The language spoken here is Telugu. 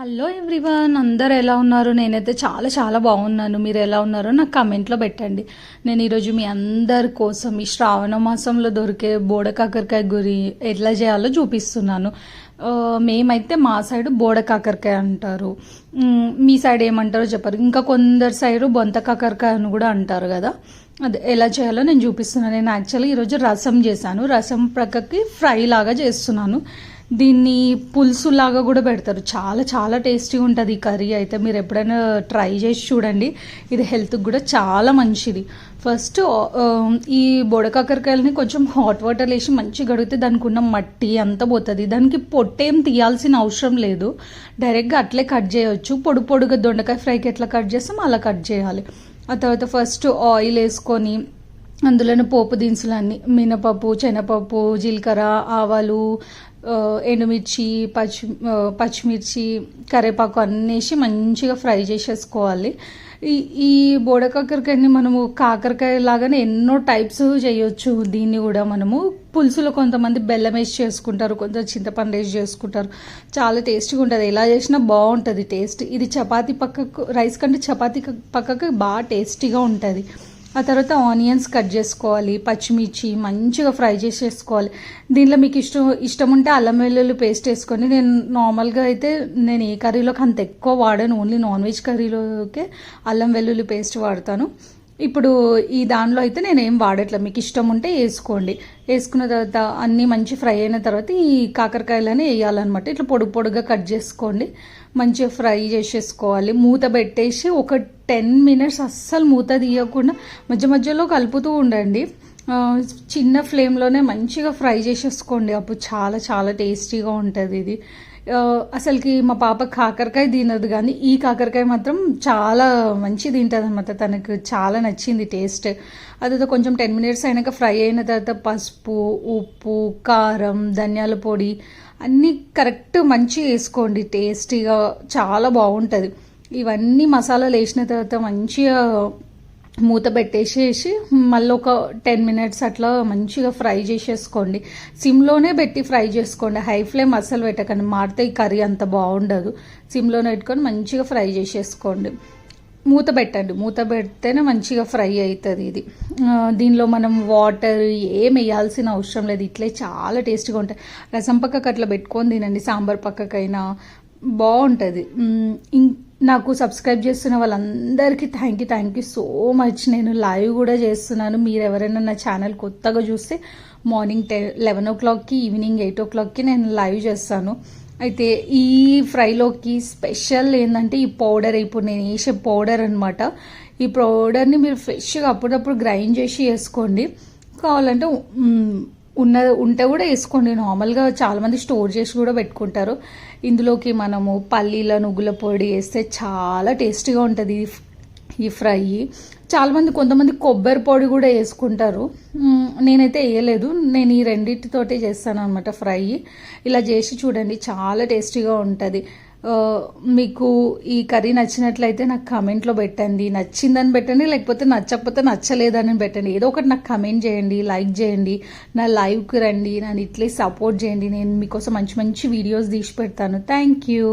హలో ఎవ్రీవన్ అందరు ఎలా ఉన్నారు? నేనైతే చాలా చాలా బాగున్నాను. మీరు ఎలా ఉన్నారో నాకు కమెంట్లో పెట్టండి. నేను ఈరోజు మీ అందరి కోసం ఈ శ్రావణ మాసంలో దొరికే బోడ కాకరకాయ గురి ఎట్లా చేయాలో చూపిస్తున్నాను. మేమైతే మా సైడ్ బోడ కాకరకాయ అంటారు. మీ సైడ్ ఏమంటారో చెప్పరు. ఇంకా కొందరు సైడ్ బొంత కాకరకాయ అని కూడా అంటారు కదా. అదే ఎలా చేయాలో నేను చూపిస్తున్నాను. నేను యాక్చువల్లీ ఈరోజు రసం చేశాను. రసం ప్రక్కకి ఫ్రై లాగా చేస్తున్నాను. దీన్ని పులుసు లాగా కూడా పెడతారు. చాలా చాలా టేస్టీగా ఉంటుంది ఈ కర్రీ. అయితే మీరు ఎప్పుడైనా ట్రై చేసి చూడండి. ఇది హెల్త్కి కూడా చాలా మంచిది. ఫస్ట్ ఈ బొడకాకరకాయలని కొంచెం హాట్ వాటర్ వేసి మంచిగా కడిగితే దానికి ఉన్న మట్టి అంతా పోతుంది. దానికి పొట్టేం తీయాల్సిన అవసరం లేదు. డైరెక్ట్గా అట్లే కట్ చేయొచ్చు. పొడి పొడిగా దొండకాయ ఫ్రైకి ఎట్లా కట్ చేస్తాం అలా కట్ చేయాలి. ఆ తర్వాత ఫస్ట్ ఆయిల్ వేసుకొని అందులోనే పోపు దినుసులన్నీ మినపప్పు శనగపప్పు జీలకర్ర ఆవాలు ఎండుమిర్చి పచ్చి పచ్చిమిర్చి కరివేపాకు అన్నేసి మంచిగా ఫ్రై చేసేసుకోవాలి. ఈ ఈ బోడ కాకరకాయని మనము కాకరకాయ లాగానే ఎన్నో టైప్స్ చేయొచ్చు. దీన్ని కూడా మనము పులుసులో కొంతమంది బెల్లం వేసి చేసుకుంటారు కొంత చింతపండు వేసి చేసుకుంటారు. చాలా టేస్టీగా ఉంటుంది. ఎలా చేసినా బాగుంటుంది టేస్ట్. ఇది చపాతీ పక్కకు రైస్ కంటే చపాతీ పక్కకు బాగా టేస్టీగా ఉంటుంది. ఆ తర్వాత ఆనియన్స్ కట్ చేసుకోవాలి పచ్చిమిర్చి మంచిగా ఫ్రై చేసేసుకోవాలి దీనిలో మీకు ఇష్టం ఇష్టం ఉంటే అల్లం వెల్లుల్లి పేస్ట్ వేసుకొని నేను నార్మల్గా అయితే నేను ఏ కర్రీలోకి అంత ఎక్కువ వాడాను ఓన్లీ నాన్ వెజ్ కర్రీలోకే అల్లం వెల్లుల్లి పేస్ట్ వాడతాను. ఇప్పుడు ఈ దానిలో అయితే నేను ఏం వాడట్లేదు. మీకు ఇష్టం ఉంటే వేసుకోండి. వేసుకున్న తర్వాత అన్నీ మంచి ఫ్రై అయిన తర్వాత ఈ కాకరకాయలని వేయాలన్నమాట. ఇట్లా పొడుగు పొడుగా కట్ చేసుకోండి. మంచిగా ఫ్రై చేసేసుకోవాలి. మూత పెట్టేసి ఒక టెన్ మినిట్స్ అస్సలు మూత తీయకుండా మధ్య మధ్యలో కలుపుతూ ఉండండి. చిన్న ఫ్లేమ్లోనే మంచిగా ఫ్రై చేసేసుకోండి. అప్పుడు చాలా చాలా టేస్టీగా ఉంటుంది ఇది. అసలుకి మా పాప కాకరకాయ తినదు కానీ ఈ కాకరకాయ మాత్రం చాలా మంచి తింటుంది అనమాట తనకు చాలా నచ్చింది టేస్ట్. అదే కొంచెం టెన్ మినిట్స్ అయినాక ఫ్రై అయిన తర్వాత పసుపు ఉప్పు కారం ధనియాల పొడి అన్నీ కరెక్ట్ మంచి వేసుకోండి. టేస్టీగా చాలా బాగుంటుంది. ఇవన్నీ మసాలాలు వేసిన తర్వాత మంచిగా మూత పెట్టేసేసి మళ్ళీ ఒక టెన్ మినిట్స్ అట్లా మంచిగా ఫ్రై చేసేసుకోండి. సిమ్లోనే పెట్టి ఫ్రై చేసుకోండి. హై ఫ్లేమ్ అస్సలు పెట్టకండి. మారితే ఈ కర్రీ అంత బాగుండదు. సిమ్లోనే పెట్టుకొని మంచిగా ఫ్రై చేసేసుకోండి. మూత పెట్టండి. మూత పెడితేనే మంచిగా ఫ్రై అవుతుంది ఇది. దీనిలో మనం వాటర్ ఏం వేయాల్సిన అవసరం లేదు. ఇట్లే చాలా టేస్టీగా ఉంటాయి. రసం పక్కకు అట్లా పెట్టుకొని తినండి. సాంబార్ పక్కకైనా బాగుంటుంది. ఇం- నాకు సబ్స్క్రైబ్ చేస్తున్న వాళ్ళందరికీ thank you thank you so much నేను లైవ్ కూడా చేస్తున్నాను. మీరు ఎవరైనా నా ఛానల్ కొత్తగా చూస్తే మార్నింగ్ టెన్ లెవెన్ ఓ క్లాక్కి ఈవినింగ్ ఎయిట్ ఓ క్లాక్కి నేను లైవ్ చేస్తాను. అయితే ఈ ఫ్రైలోకి స్పెషల్ ఏంటంటే ఈ పౌడర్ ఇప్పుడు నేను వేసే పౌడర్ అనమాట ఈ పౌడర్ని మీరు ఫ్రెష్గా అప్పుడప్పుడు గ్రైండ్ చేసి వేసుకోండి. కావాలంటే ఉన్న ఉంటే కూడా వేసుకోండి. నార్మల్గా చాలామంది స్టోర్ చేసి కూడా పెట్టుకుంటారు. ఇందులోకి మనము పల్లీల నువ్వుల పొడి వేస్తే చాలా టేస్టీగా ఉంటుంది ఈ ఫ్రై. చాలామంది కొంతమంది కొబ్బరి పొడి కూడా వేసుకుంటారు. నేనైతే వేయలేదు. నేను ఈ రెండింటితోటే చేస్తాను అనమాట ఫ్రై. ఇలా చేసి చూడండి చాలా టేస్టీగా ఉంటుంది. మీకు ఈ కర్రీ నచ్చినట్లయితే నాకు కమెంట్లో పెట్టండి. నచ్చిందని పెట్టండి లేకపోతే నచ్చకపోతే నచ్చలేదని పెట్టండి. ఏదో ఒకటి నాకు కమెంట్ చేయండి లైక్ చేయండి నా లైవ్కి రండి నన్ను ఇట్లే సపోర్ట్ చేయండి. నేను మీకోసం మంచి మంచి వీడియోస్ తీసి పెడతాను. Thank you.